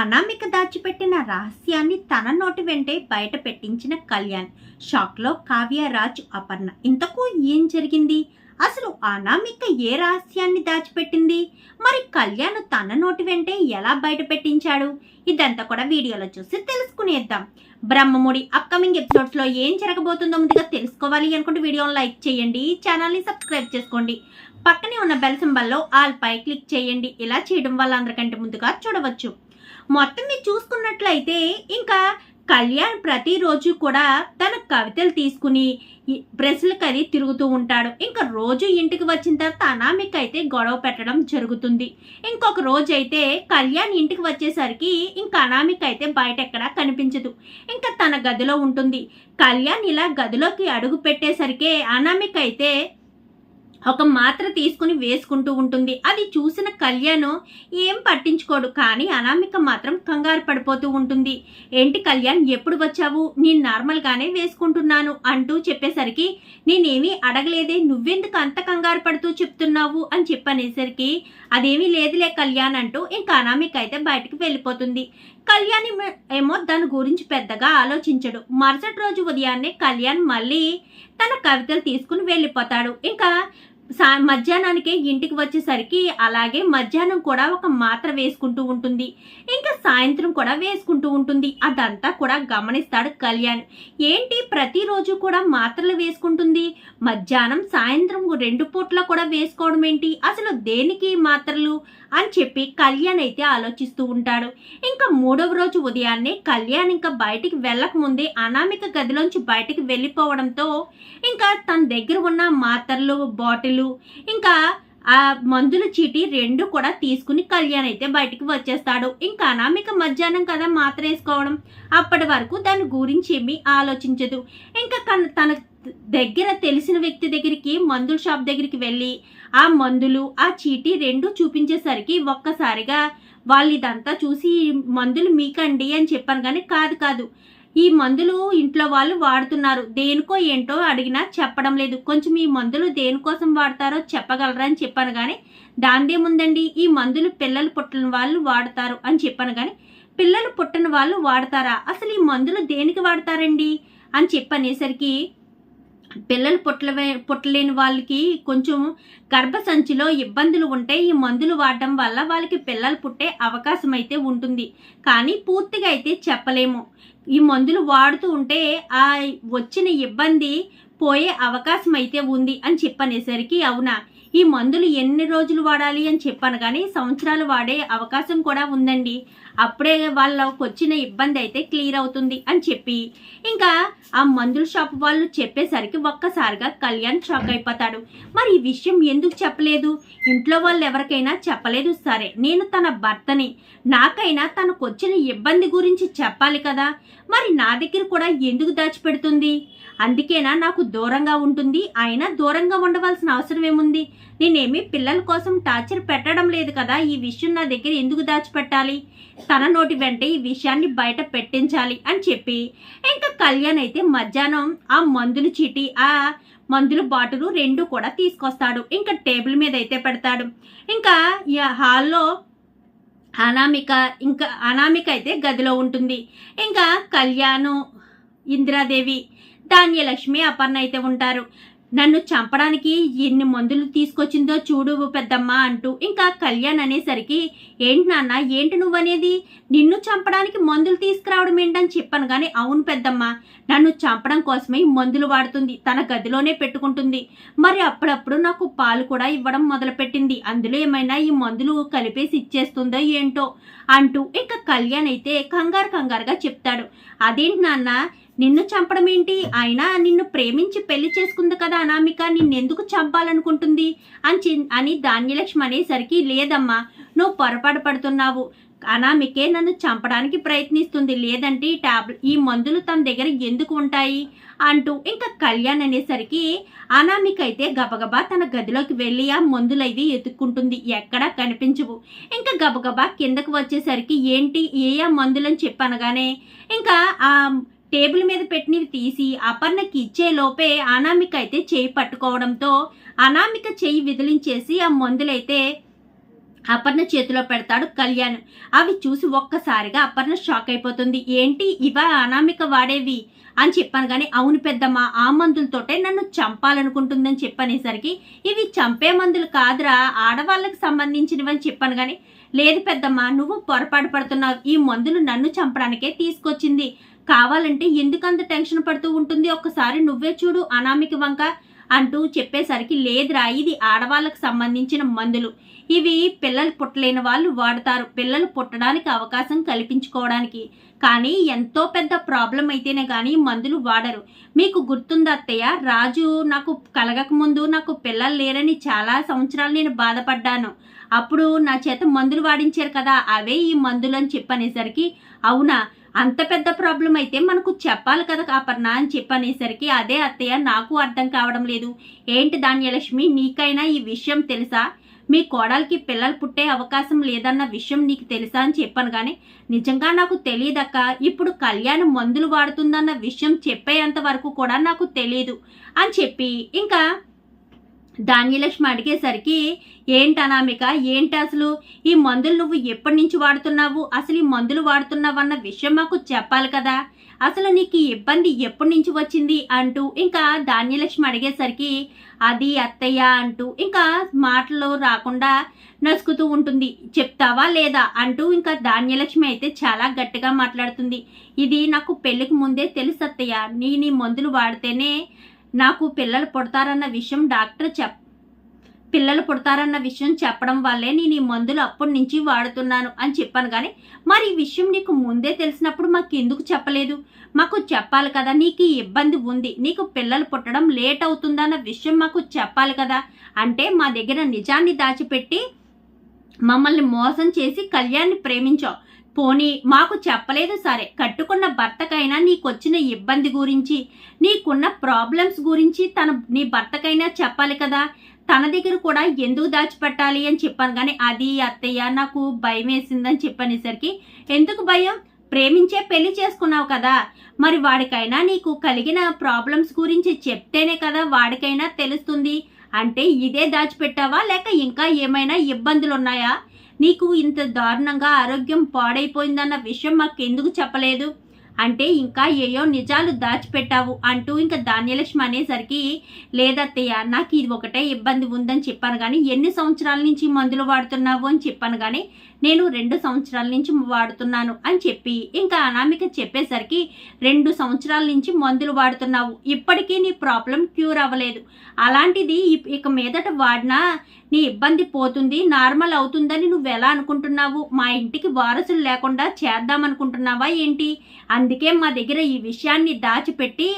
అనామిక దాచిపెట్టిన రహస్యాన్ని తన నోటి వెంటే బయట పెట్టించిన కళ్యాణ్. షాక్లో కావ్య రాజ్ అపర్ణ ఇంతకు ఏం జరిగింది? అసలు అనామిక ఏ రహస్యాన్ని దాచిపెట్టింది? మరి కళ్యాణ్ తన నోటి వెంటే ఎలా బయట పెట్టించాడు? ఇదంతా కూడా వీడియోలో చూసి తెలుసుకునేద్దాం. బ్రహ్మముడి అప్కమింగ్ ఎపిసోడ్స్లో ఏం జరగబోతుందో ముందుగా తెలుసుకోవాలి అనుకుంటే వీడియోని లైక్ చేయండి ఛానల్ని సబ్స్క్రైబ్ చేసుకోండి. పక్కనే ఉన్న బెల్ సింబల్లో ఆల్ పై క్లిక్ చేయండి. ఇలా చేయడం వల్ల అందరికంటే ముందుగా చూడవచ్చు. మొత్తం మీరు చూసుకున్నట్లయితే ఇంకా కళ్యాణ్ ప్రతిరోజు కూడా తన కవితలు తీసుకుని ప్రెస్లకు అది తిరుగుతూ ఉంటాడు. ఇంకా రోజు ఇంటికి వచ్చిన తర్వాత అనామిక్ అయితే గొడవ పెట్టడం జరుగుతుంది. ఇంకొక రోజు అయితే కళ్యాణ్ ఇంటికి వచ్చేసరికి ఇంకా అనామిక అయితే బయట ఎక్కడా కనిపించదు. ఇంకా తన గదిలో ఉంటుంది. కళ్యాణ్ ఇలా గదిలోకి అడుగు పెట్టేసరికి అనామిక అయితే ఒక మాత్ర తీసుకుని వేసుకుంటూ ఉంటుంది. అది చూసిన కళ్యాణ్ ఏం పట్టించుకోడు. కానీ అనామిక మాత్రం కంగారు పడిపోతూ ఉంటుంది. ఏంటి కళ్యాణ్ ఎప్పుడు వచ్చావు? నేను నార్మల్గానే వేసుకుంటున్నాను అంటూ చెప్పేసరికి నేనేమీ అడగలేదే. నువ్వెందుకు అంత కంగారు పడుతూ చెప్తున్నావు? అని చెప్పనేసరికి అదేమీ లేదులే కళ్యాణ్ అంటూ ఇంకా అనామిక అయితే బయటకు వెళ్ళిపోతుంది. కళ్యాణ్ ఏమో- ఏమో దాని గురించి పెద్దగా ఆలోచించడు. మరుసటి రోజు ఉదయాన్నే కళ్యాణ్ మళ్ళీ తన కవితలు తీసుకుని వెళ్ళిపోతాడు. ఇంకా సా మధ్యాహ్నానికి ఇంటికి వచ్చేసరికి అలాగే మధ్యాహ్నం కూడా ఒక మాత్ర వేసుకుంటూ ఉంటుంది. ఇంకా సాయంత్రం కూడా వేసుకుంటూ ఉంటుంది. అదంతా కూడా గమనిస్తాడు కళ్యాణ్. ఏంటి ప్రతిరోజు కూడా మాత్రలు వేసుకుంటుంది? మధ్యాహ్నం సాయంత్రం రెండు పూట్ల కూడా వేసుకోవడం ఏంటి? అసలు దేనికి మాత్రలు? అని చెప్పి కళ్యాణ్ అయితే ఆలోచిస్తూ ఉంటాడు. ఇంకా మూడవ రోజు ఉదయాన్నే కళ్యాణ్ ఇంకా బయటికి వెళ్ళక ముందే అనామిక గదిలోంచి బయటికి వెళ్ళిపోవడంతో ఇంకా తన దగ్గర ఉన్న మాత్రలు బాటిల్ ఇంకా ఆ మందుల చీటి రెండు కూడా తీసుకుని కళ్యాణ్ అయితే బయటికి వచ్చేస్తాడు. ఇంకా అనామిక మధ్యాహ్నం కదా మాత్ర వేసుకోవడం అప్పటి వరకు దాని గురించి ఏమీ ఆలోచించదు. ఇంకా తన దగ్గర తెలిసిన వ్యక్తి దగ్గరికి మందుల షాప్ దగ్గరికి వెళ్ళి ఆ మందులు ఆ చీటి రెండు చూపించేసరికి ఒక్కసారిగా వాళ్ళు ఇదంతా చూసి మందులు మీకండి అని చెప్పాను కానీ కాదు కాదు. ఈ మందులు ఇంట్లో వాళ్ళు వాడుతున్నారు. దేనికో ఏంటో అడిగినా చెప్పడం లేదు. కొంచెం ఈ మందులు దేనికోసం వాడతారో చెప్పగలరా అని చెప్పాను కానీ దాందేముందండి ఈ మందులు పిల్లలు పుట్టిన వాళ్ళు వాడతారు అని చెప్పాను కానీ పిల్లలు పుట్టిన వాళ్ళు వాడతారా? అసలు ఈ మందులు దేనికి వాడతారండి? అని చెప్పనేసరికి పిల్లలు పుట్టలవే పుట్టలేని వాళ్ళకి కొంచెం గర్భసంచిలో ఇబ్బందులు ఉంటే ఈ మందులు వాడడం వల్ల వాళ్ళకి పిల్లలు పుట్టే అవకాశం అయితే ఉంటుంది. కానీ పూర్తిగా అయితే చెప్పలేము. ఈ మందులు వాడుతూ ఉంటే ఆ వచ్చిన ఇబ్బంది పోయే అవకాశం అయితే ఉంది అని చెప్పనేసరికి అవునా? ఈ మందులు ఎన్ని రోజులు వాడాలి అని చెప్పాను కానీ సంవత్సరాలు వాడే అవకాశం కూడా ఉందండి. అప్పుడే వాళ్ళకి వచ్చిన ఇబ్బంది అయితే క్లియర్ అవుతుంది అని చెప్పి. ఇంకా ఆ మందుల షాప్ వాళ్ళు చెప్పేసరికి ఒక్కసారిగా కళ్యాణ్ షాక్ అయిపోతాడు. మరి ఈ విషయం ఎందుకు చెప్పలేదు? ఇంట్లో వాళ్ళు ఎవరికైనా చెప్పలేదు సరే నేను తన భర్తని నాకైనా తనకు వచ్చిన ఇబ్బంది గురించి చెప్పాలి కదా. మరి నా దగ్గర కూడా ఎందుకు దాచిపెడుతుంది? అందుకేనా నాకు దూరంగా ఉంటుంది? అయినా దూరంగా ఉండవలసిన అవసరం ఏముంది? నేనేమి పిల్లల కోసం టార్చర్ పెట్టడం లేదు కదా ఈ విషయం నా దగ్గర ఎందుకు దాచిపెట్టాలి? తన నోటి వెంటే ఈ విషయాన్ని బయట పెట్టించాలి అని చెప్పి ఇంకా కళ్యాణ్ అయితే మధ్యాహ్నం ఆ మందులు చీటి ఆ మందులు బాటిల్ రెండు కూడా తీసుకొస్తాడు. ఇంకా టేబుల్ మీద అయితే పెడతాడు. ఇంకా ఈ హాల్లో అనామిక ఇంకా అనామిక అయితే గదిలో ఉంటుంది. ఇంకా కళ్యాణ్ ఇందిరాదేవి ధాన్యలక్ష్మి అపర్ణ అయితే ఉంటారు. నన్ను చంపడానికి ఎన్ని మందులు తీసుకొచ్చిందో చూడు పెద్దమ్మ అంటూ ఇంకా కళ్యాణ్ అనేసరికి ఏంటి నాన్న ఏంటి నువ్వనేది? నిన్ను చంపడానికి మందులు తీసుకురావడం ఏంటని చెప్పాను కానీ అవును పెద్దమ్మ నన్ను చంపడం కోసమే మందులు వాడుతుంది తన గదిలోనే పెట్టుకుంటుంది. మరి అప్పుడప్పుడు నాకు పాలు కూడా ఇవ్వడం మొదలుపెట్టింది అందులో ఏమైనా ఈ మందులు కలిపేసి ఇచ్చేస్తుందో ఏంటో అంటూ ఇంకా కళ్యాణ్ అయితే కంగారు కంగారుగా చెప్తాడు. అదేంటి నాన్న నిన్ను చంపడం ఏంటి అయినా నిన్ను ప్రేమించి పెళ్ళి చేసుకుంది కదా అనామిక. నిన్నెందుకు చంపాలనుకుంటుంది? అని చి- అని ధాన్యలక్ష్మి అనేసరికి లేదమ్మా నువ్వు పొరపాటు పడుతున్నావు. అనామికే నన్ను చంపడానికి ప్రయత్నిస్తుంది. లేదంటే ఈ టాబ్ ఈ మందులు తన దగ్గర ఎందుకు ఉంటాయి? అంటూ ఇంకా కళ్యాణ్ అనేసరికి అనామిక అయితే గబగబా తన గదిలోకి వెళ్ళి ఆ మందులు అవి ఎత్తుక్కుంటుంది. ఎక్కడా కనిపించవు. ఇంకా గబగబా కిందకు వచ్చేసరికి ఏంటి ఏ ఆ మందులని చెప్పనగానే ఇంకా ఆ టేబుల్ మీద పెట్టినవి తీసి అపర్ణకి ఇచ్చే లోపే అనామిక అయితే చేయి పట్టుకోవడంతో అనామిక చేయి విదిలించేసి ఆ మందులైతే అపర్ణ చేతిలో పెడతాడు కళ్యాణ్. అవి చూసి ఒక్కసారిగా అపర్ణ షాక్ అయిపోతుంది. ఏంటి? ఇవా అనామిక వాడేవి? అని చెప్పాను కానీ అవును పెద్దమ్మ ఆ మందులతోటే నన్ను చంపాలనుకుంటుందని చెప్పనేసరికి ఇవి చంపే మందులు కాదురా ఆడవాళ్ళకి సంబంధించినవి అని చెప్పాను కానీ లేదు పెద్దమ్మ నువ్వు పొరపాటు పడుతున్నావు. ఈ మందులు నన్ను చంపడానికే తీసుకొచ్చింది. కావాలంటే ఎందుకంత టెన్షన్ పడుతూ ఉంటుంది? ఒక్కసారి నువ్వే చూడు అనామిక వంక అంటూ చెప్పేసరికి లేదురా ఇది ఆడవాళ్ళకు సంబంధించిన మందులు. ఇవి పిల్లలు పుట్టలేని వాళ్ళు వాడతారు. పిల్లలు పుట్టడానికి అవకాశం కల్పించుకోవడానికి. కానీ ఎంతో పెద్ద ప్రాబ్లం అయితేనే కానీ మందులు వాడరు. మీకు గుర్తుంది అత్తయ్య? రాజు నాకు కలగకముందు నాకు పిల్లలు లేరని చాలా సంవత్సరాలు నేను బాధపడ్డాను. అప్పుడు నా చేత మందులు వాడించారు కదా అవే ఈ మందులు అని చెప్పనేసరికి అవునా? అంత పెద్ద ప్రాబ్లం అయితే మనకు చెప్పాలి కదా కాపర్నా అని చెప్పనేసరికి అదే అత్తయ్య నాకు అర్థం కావడం లేదు. ఏంటి ధాన్యలక్ష్మి నీకైనా ఈ విషయం తెలుసా? మీ కోడలికి పిల్లలు పుట్టే అవకాశం లేదన్న విషయం నీకు తెలుసా అని చెప్పాను కానీ నిజంగా నాకు తెలియదక్క. ఇప్పుడు కళ్యాణం మందులు వాడుతుందన్న విషయం చెప్పేంత వరకు కూడా నాకు తెలియదు అని చెప్పి ఇంకా ధాన్యలక్ష్మి అడిగేసరికి ఏంటి అనామిక? ఏంటి అసలు? ఈ మందులు నువ్వు ఎప్పటి నుంచి వాడుతున్నావు? అసలు ఈ మందులు వాడుతున్నావు అన్న విషయం మాకు చెప్పాలి కదా. అసలు నీకు ఇబ్బంది ఎప్పటి నుంచి వచ్చింది? అంటూ ఇంకా ధాన్యలక్ష్మి అడిగేసరికి అది అత్తయ్య అంటూ ఇంకా మాటలు రాకుండా నసుకుతూ ఉంటుంది. చెప్తావా లేదా? అంటూ ఇంకా ధాన్యలక్ష్మి అయితే చాలా గట్టిగా మాట్లాడుతుంది. ఇది నాకు పెళ్ళికి ముందే తెలుసు అత్తయ్య. నీ నీ మందులు వాడితేనే నాకు పిల్లలు పుడతారన్న విషయం డాక్టర్ చెప్ పిల్లలు పుడతారన్న విషయం చెప్పడం వల్లే నేను ఈ మందులు అప్పటి నుంచి వాడుతున్నాను అని చెప్పాను కానీ మరి ఈ విషయం నీకు ముందే తెలిసినప్పుడు మాకు ఎందుకు చెప్పలేదు? మాకు చెప్పాలి కదా నీకు ఈ ఇబ్బంది ఉంది నీకు పిల్లలు పుట్టడం లేట్ అవుతుందన్న విషయం మాకు చెప్పాలి కదా అంటే మా దగ్గర నిజాన్ని దాచిపెట్టి మమ్మల్ని మోసం చేసి కళ్యాణ్ని ప్రేమించావు. పోనీ మాకు చెప్పలేదు సరే. కట్టుకున్న భర్తకైనా నీకొచ్చిన ఇబ్బంది గురించి నీకున్న ప్రాబ్లమ్స్ గురించి తన నీ భర్తకైనా చెప్పాలి కదా. తన దగ్గర కూడా ఎందుకు దాచిపెట్టాలి అని చెప్పాను కానీ అది అత్తయ్య నాకు భయం వేసిందని చెప్పనేసరికి ఎందుకు భయం? ప్రేమించే పెళ్ళి చేసుకున్నావు కదా. మరి వాడికైనా నీకు కలిగిన ప్రాబ్లమ్స్ గురించి చెప్తేనే కదా వాడికైనా తెలుస్తుంది. అంటే ఇదే దాచిపెట్టావా లేక ఇంకా ఏమైనా ఇబ్బందులు ఉన్నాయా నీకు ఇంత దారుణంగా ఆరోగ్యం పాడైపోయిందన్న విషయం మాకెందుకు చెప్పలేదు? అంటే ఇంకా ఏయో నిజాలు దాచిపెట్టావు అంటూ ఇంకా ధాన్యలక్ష్మి అనేసరికి లేదత్తయ్య నాకు ఇది ఒకటే ఇబ్బంది ఉందని చెప్పాను కానీ ఎన్ని సంవత్సరాల నుంచి మందులు వాడుతున్నావు అని చెప్పాను కానీ నేను రెండు సంవత్సరాల నుంచి వాడుతున్నాను అని చెప్పి ఇంకా అనామిక చెప్పేసరికి రెండు సంవత్సరాల నుంచి మందులు వాడుతున్నావు. ఇప్పటికీ నీ ప్రాబ్లం క్యూర్ అవ్వలేదు. అలాంటిది ఇక మీదట వాడినా నీ ఇబ్బంది పోతుంది నార్మల్ అవుతుందని నువ్వు ఎలా అనుకుంటున్నావు? మా ఇంటికి వారసులు లేకుండా చేద్దామనుకుంటున్నావా ఏంటి? అందుకే మా దగ్గర ఈ విషయాన్ని దాచిపెట్టి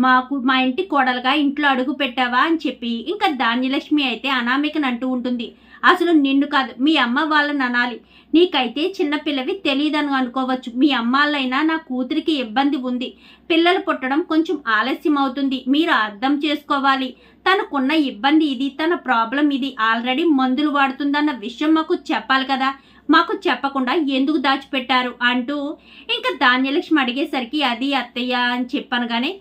మాకు మా ఇంటి కోడలుగా ఇంట్లో అడుగు పెట్టావా? అని చెప్పి ఇంకా ధాన్యలక్ష్మి అయితే అనామికని అంటూ ఉంటుంది. అసలు నిన్ను కాదు మీ అమ్మ వాళ్ళని అనాలి. నీకైతే చిన్నపిల్లవి తెలియదని అనుకోవచ్చు. మీ అమ్మాళ్ళైనా నా కూతురికి ఇబ్బంది ఉంది. పిల్లలు పుట్టడం కొంచెం ఆలస్యం అవుతుంది మీరు అర్థం చేసుకోవాలి. తనకున్న ఇబ్బంది ఇది తన ప్రాబ్లం ఇది. ఆల్రెడీ మందులు వాడుతుందన్న విషయం మాకు చెప్పాలి కదా. మాకు చెప్పకుండా ఎందుకు దాచిపెట్టారు? అంటూ ఇంకా ధాన్యలక్ష్మి అడిగేసరికి అది అత్తయ్య అని చెప్పాను కానీ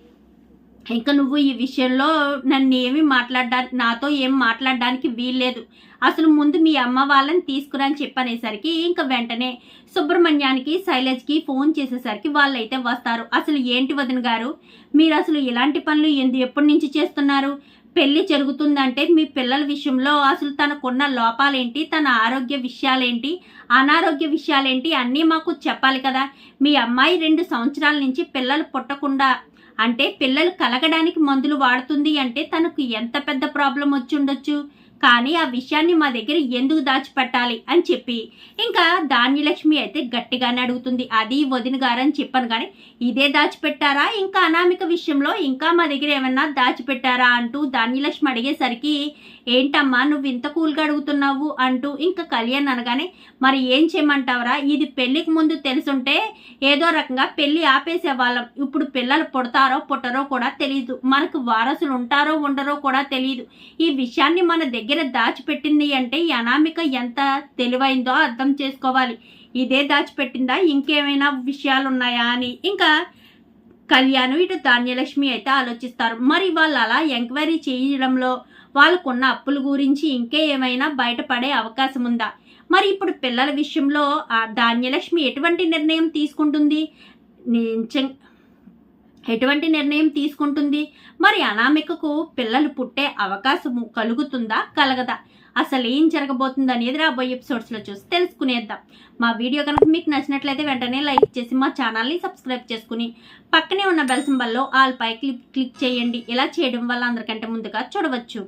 ఇంకా నువ్వు ఈ విషయంలో నన్ను ఏమి మాట్లాడడానికి నాతో ఏం మాట్లాడడానికి వీల్లేదు. అసలు ముందు మీ అమ్మ వాళ్ళని తీసుకురని చెప్పనేసరికి ఇంకా వెంటనే సుబ్రహ్మణ్యానికి శైలజ్కి ఫోన్ చేసేసరికి వాళ్ళైతే వస్తారు. అసలు ఏంటి వదిన గారు? మీరు అసలు ఇలాంటి పనులు ఎందు ఎప్పటి నుంచి చేస్తున్నారు? పెళ్ళి జరుగుతుందంటే మీ పిల్లల విషయంలో అసలు తనకున్న లోపాలేంటి? తన ఆరోగ్య విషయాలేంటి? అనారోగ్య విషయాలేంటి? అన్నీ మాకు చెప్పాలి కదా. మీ అమ్మాయి రెండు సంవత్సరాల నుంచి పిల్లలు పుట్టకుండా అంటే పిల్లలు కలగడానికి మందులు వాడుతుంది అంటే తనకు ఎంత పెద్ద ప్రాబ్లం వచ్చి ఉండొచ్చు? కానీ ఆ విషయాన్ని మా దగ్గర ఎందుకు దాచిపెట్టాలి అని చెప్పి. ఇంకా ధాన్యలక్ష్మి అయితే గట్టిగానే అడుగుతుంది. అది వదిన గారని చెప్పాను కానీ ఇదే దాచిపెట్టారా? ఇంకా అనామిక విషయంలో ఇంకా మా దగ్గర ఏమన్నా దాచిపెట్టారా అంటూ ధాన్యలక్ష్మి అడిగేసరికి ఏంటమ్మా నువ్వు ఇంత కూల్గా అడుగుతున్నావు అంటూ ఇంకా కళ్యాణ్ అనగానే మరి ఏం చేయమంటావరా? ఇది పెళ్ళికి ముందు తెలుసుంటే ఏదో రకంగా పెళ్ళి ఆపేసేవాళ్ళం ఇప్పుడు పిల్లలు పుడతారో పుట్టరో కూడా తెలియదు మనకు వారసులు ఉంటారో ఉండరో కూడా తెలియదు ఈ విషయాన్ని మన దగ్గర దాచిపెట్టింది అంటే ఈ అనామిక ఎంత తెలివైందో అర్థం చేసుకోవాలి. ఇదే దాచిపెట్టిందా? ఇంకేమైనా విషయాలు ఉన్నాయా అని ఇంకా కళ్యాణ్ ఇటు ధాన్యలక్ష్మి అయితే ఆలోచిస్తారు. మరి వాళ్ళు అలా ఎంక్వైరీ చేయడంలో వాళ్ళకున్న అప్పుల గురించి ఇంకే ఏమైనా బయటపడే అవకాశం ఉందా మరి ఇప్పుడు పిల్లల విషయంలో ఆ ధాన్యలక్ష్మి ఎటువంటి నిర్ణయం తీసుకుంటుంది? ఎటువంటి నిర్ణయం తీసుకుంటుంది? మరి అనామికకు పిల్లలు పుట్టే అవకాశము కలుగుతుందా కలగదా? అసలు ఏం జరగబోతుంది అనేది రాబోయే ఎపిసోడ్స్లో చూసి తెలుసుకునేద్దాం. మా వీడియో కనుక మీకు నచ్చినట్లయితే వెంటనే లైక్ చేసి మా ఛానల్ని సబ్స్క్రైబ్ చేసుకుని పక్కనే ఉన్న బెల్ సింబల్లో ఆల్ పై క్లిక్ క్లిక్ చేయండి. ఇలా చేయడం వల్ల అందరికంటే ముందుగా చూడవచ్చు.